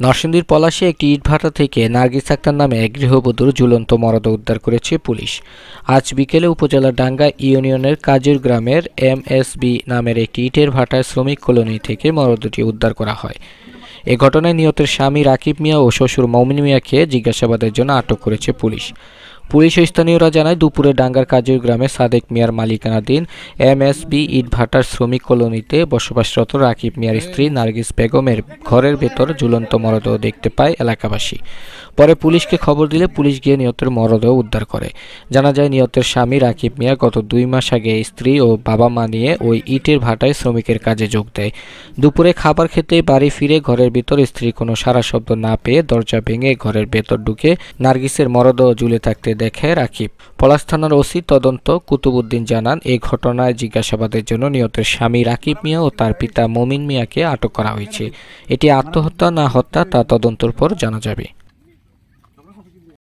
নরসিংদীর পলাশে একটি ইটভাটা থেকে নার্গিস আক্তার নামে এক গৃহবধূর ঝুলন্ত মরদ উদ্ধার করেছে পুলিশ। আজ বিকেলে উপজেলার ডাঙ্গা ইউনিয়নের কাজুর গ্রামের এমএসবি নামের একটি ইটের ভাটায় শ্রমিক কলোনি থেকে মরদটি উদ্ধার করা হয়। এ ঘটনায় নিহতের স্বামী রাকিব মিয়া ও শ্বশুর মৌমিন মিয়াকে জিজ্ঞাসাবাদের জন্য আটক করেছে পুলিশ। পুলিশ স্থানীয়রা জানায়, দুপুরে ডাঙ্গার কাজুর গ্রামে সাদেক মিয়ার মালিকানাধীন এমএসবি ইটভাটার শ্রমিক কলোনিতে বসবাসরত রাকিব মিয়ার স্ত্রী নার্গিস বেগমের ঘরের ভেতর ঝুলন্ত মরদেহ দেখতে পায় এলাকাবাসী। পরে পুলিশকে খবর দিলে পুলিশ গিয়ে নিহতের মরদেহ উদ্ধার করে। জানা যায়, নিহতের স্বামী রাকিব মিয়া গত দুই মাস আগে স্ত্রী ও বাবা মা নিয়ে ওই ইটের ভাটায় শ্রমিকের কাজে যোগ দেয়। দুপুরে খাবার খেতে বাড়ি ফিরে ঘরের ভিতর স্ত্রী কোনো সারা শব্দ না পেয়ে দরজা ভেঙে ঘরের ভেতর ঢুকে নার্গিসের মরদেহ ঝুলে থাকতে দেখে রাকিব। পলাশ থানার ওসি তদন্ত কুতুবুদ্দিন জানান এই ঘটনায় জিজ্ঞাসাবাদের জন্য নিহতের স্বামী রাকিব মিয়া ও তার পিতা মমিন মিয়াকে আটক করা হয়েছে। এটি আত্মহত্যা না হত্যা তা তদন্তর পর জানা যাবে।